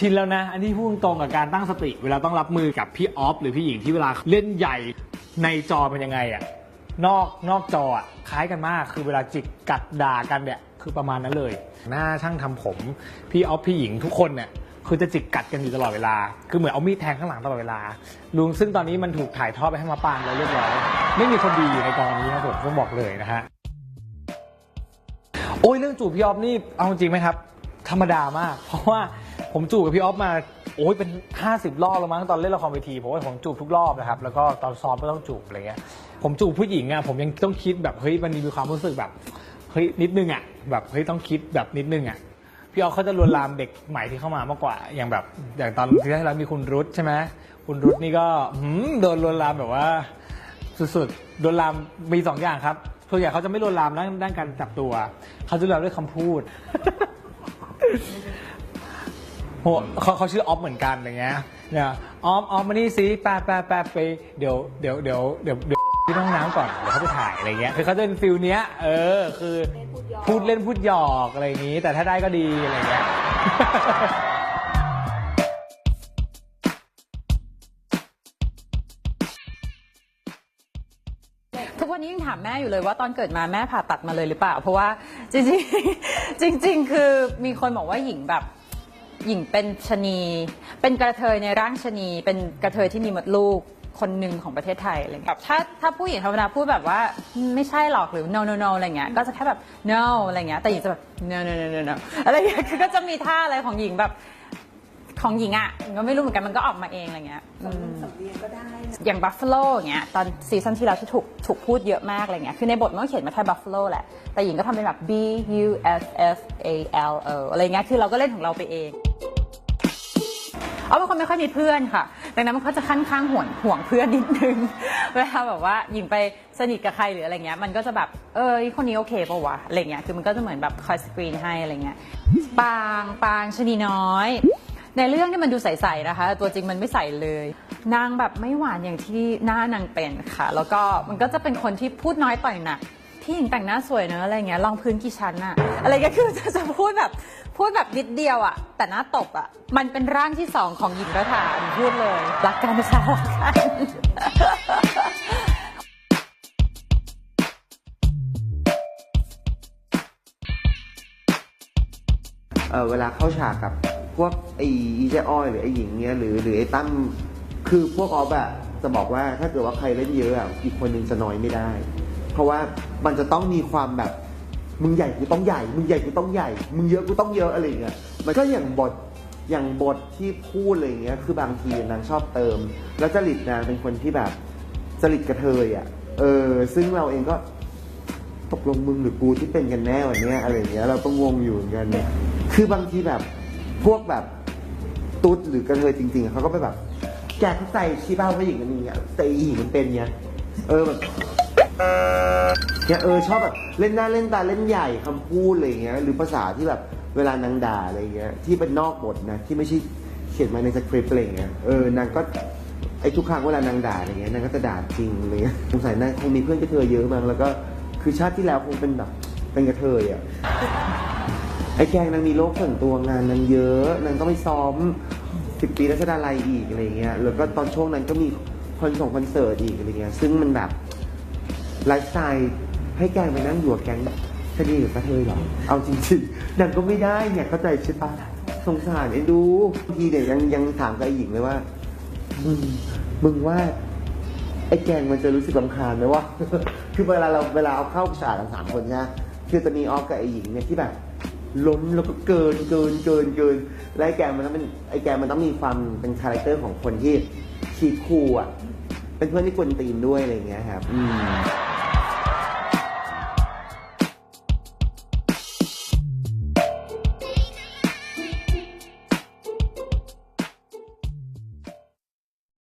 ชินแล้วนะ อันนี้พูดตรงกับการตั้งสติ เวลาต้องรับมือกับพี่ออฟหรือพี่หญิงที่เวลาเล่นใหญ่ในจอเป็นยังไงอะนอกนอกจออะคล้ายกันมาก คือเวลาจิกกัดด่ากันเนี่ยคือประมาณนั้นเลย หน้าช่างทำผม พี่ออฟพี่หญิงทุกคนเนี่ยคือจะจิกกัดกันอยู่ตลอดเวลา คือเหมือนเอามีดแทงข้างหลังตลอดเวลา ลุงซึ่งตอนนี้มันถูกถ่ายทอดไปให้มาปางแล้วเรียบร้อย ไม่มีคนดีอยู่ในกองนี้ครับผมต้องบอกเลยนะฮะ โอ้ยเรื่องจูบพี่ออฟนี่ เอาจริงไหมครับ ธรรมดามาก เพราะว่า ผมจูบกับพี่ออฟมาโอ้ยเป็น 50 รอบแล้วมั้งตอนเล่นละครเวทีผมว่าผมจูบทุกรอบนะครับแล้วก็ตอนซ้อมก็ต้องจูบอะไรเงี้ยผมจูบผู้หญิงอะผมยังต้องคิดแบบเฮ้ยมันมีความรู้สึกแบบเฮ้ยนิดนึงอะแบบเฮ้ยต้องคิดแบบนิดนึงอะพี่ออฟเขาจะลวนลามเด็กใหม่ที่เข้ามามากกว่า อย่างแบบอย่างตอนที่แล้วมีคุณรุทใช่ไหมคุณรุทนี่ก็โดนลวนลามแบบว่า สุดๆโดนลามมีสองอย่างครับส่วนใหญ่เขาจะไม่โดนลามด้านด้านการจับตัว เขาจะลวนลามด้วยคำพูด โหเขาเขาชื่อออฟเหมือนกันอะไรเงี้ยเนี่ยออฟออฟมานี่สิแปะแปะแปะไปเดี๋ยวเดี๋ยวเดี๋ยวเดี๋ยวเดี๋ยวที่ห้องน้ำก่อนเดี๋ยวเขาไปถ่ายอะไรเงี้ยคือเขาจะเป็นฟิลเนี้ย เออ คือพูดเล่นพูดหยอกอะไรอย่างนี้ แต่ถ้าได้ก็ดีอะไรเงี้ยทุกวันนี้ยังถามแม่อยู่เลยว่าตอนเกิดมาแม่ผ่าตัดมาเลยหรือเปล่า เพราะว่าจริงๆจริง ๆ คือมีคนบอกว่าหญิงแบบ หญิงเป็นชะนี เป็นกระเทยในร่างชะนี เป็นกระเทยที่มีมดลูกคนหนึ่งของประเทศไทยอะไรเงี้ยแบบถ้าถ้าผู้หญิงธรรมดาพูดแบบว่าอืมไม่ใช่หรอกหรือ no no no อะไรเงี้ย ก็จะแค่แบบ no อะไรเงี้ย แต่หญิงจะแบบ no no no no no อะไรเงี้ย คือก็จะมีท่าอะไรของหญิงแบบของหญิงอะหญิงก็ไม่รู้เหมือนกันมันก็ออกมาเองอะไรเงี้ยอืมอย่างบัฟฟ a โลอย่างเงี้ยตอนซีซั่นที่แล้วที่ถูกถูกพูดเยอะมากอะไรเงี้ยคือในบทมันก็เขียนมาแค่บัฟฟ a โลแหละ แต่หญิงก็ทำเป็นแบบ B U F F A L O อะไรเงี้ยคือเราก็เล่นของเราไปเอง เอาเป็นคนไม่ค่อยมีเพื่อนค่ะ ดังนั้นมันก็จะค่อนข้างห่วงห่วงเพื่อนนิดนึง เวลาแบบว่าหญิงไปสนิทกับใครหรืออะไรเงี้ย มันก็จะแบบเออคนนี้โอเคปะวะอะไรเงี้ย คือมันก็จะเหมือนแบบคอยสกรีนให้อะไรเงี้ย ปางปางชะนีน้อย ในเรื่องที่มันดูใสๆนะคะ ตัวจริงมันไม่ใสเลย นางแบบไม่หวานอย่างที่หน้านางเป็นค่ะ แล้วก็มันก็จะเป็นคนที่พูดน้อยต่อยหนักพี่หญิงแต่งหน้าสวยเนอะอะไรเงี้ยรองพื้นกี่ชั้นอะอะไรก็คือจะจะพูดแบบ พูดแบบนิดเดียวอะแต่หน้าตบอะมันเป็นร่างที่สองของหญิงรัฐาพูดเลยรักกันค่ะรักกันเออเวลาเข้าฉากกับพวกไอ้อีเจอ้อยหรือไอ้หญิงเนี้ยหรือหรือไอ้ตั้มคือพวกออฟอะจะบอกว่าถ้าเกิดว่าใครเล่นเยอะอะอีกคนนึงจะน้อยไม่ได้ เพราะว่ามันจะต้องมีความแบบ มึงใหญ่กูต้องใหญ่ มึงใหญ่กูต้องใหญ่ มึงเยอะกูต้องเยอะอะไรเงี้ย มันก็อย่างบทอย่างบทที่พูดอะไรเงี้ย คือบางทีนางชอบเติม แล้วจริตนางเป็นคนที่แบบจริตกระเทยอะ เออ ซึ่งเราเองก็ตกลงมึงหรือกูที่เป็นกันแน่วันเนี้ยอะไรเงี้ย เราก็งงอยู่เหมือนกันเนี่ยคือบางทีแบบพวกแบบตุ๊ดหรือกระเทยจริง ๆเขาก็ไปแบบ แกเข้าใจชี้เป้าผู้หญิงมันมีอะแต่อีหญิงมันเป็นเนี้ย เออแบบ เนี่ยเออชอบแบบเล่นหน้าเล่นตาเล่นใหญ่คำพูดอะไรเงี้ยหรือภาษาที่แบบเวลานางด่าอะไรเงี้ยที่เป็นนอกบทนะที่ไม่ใช่เขียนมาในสคริปต์อะไรอย่างเงี้ยเออนางก็ไอ้ทุกครั้งเวลานางด่าอะไรเงี้ยนางก็จะด่าจริงอะไรเลยสงสัยนางคงมีเพื่อนกระเทยเยอะมั้งแล้วก็คือชาติที่แล้วคงเป็นแบบเป็นกระเทยอะไอ้แกงนางมีโรคส่วนตัวงานนางเยอะนางต้องไปซ้อมสิบปีรัชดาลัยอีกอะไรเงี้ยแล้วก็ตอนช่วงนั้นก็มีคอนส่งคอนเสิร์ตอีกอะไรเงี้ยซึ่งมันแบบ ไลฟ์สไตล์ให้แกงไปนั่งอยู่กับแกงคดีกับกระเทยเหรอ เอาจริงๆนางก็ไม่ได้เนี่ยเข้าใจใช่ปะสงสารเอ็นดูบางทีเนี่ยยังยังถามกับไอ้หญิงเลยว่ามึงมึงว่าไอ้แกงมันจะรู้สึกลำคาญไหมวะ คือเวลาเราเวลาเอาเข้าฉากกันสามคนนะคือจะมีออฟกับไอ้หญิงเนี่ยที่แบบ ล้นแล้วก็เกินเกินเกินเกินและไอ้แกงมันต้องเป็นไอ้แกงมันต้องมีความเป็นคาแรคเตอร์ของคนที่คีดคูลอะ เป็นเพื่อนที่กวนตีนด้วยอะไรอย่างเงี้ยครับ อืม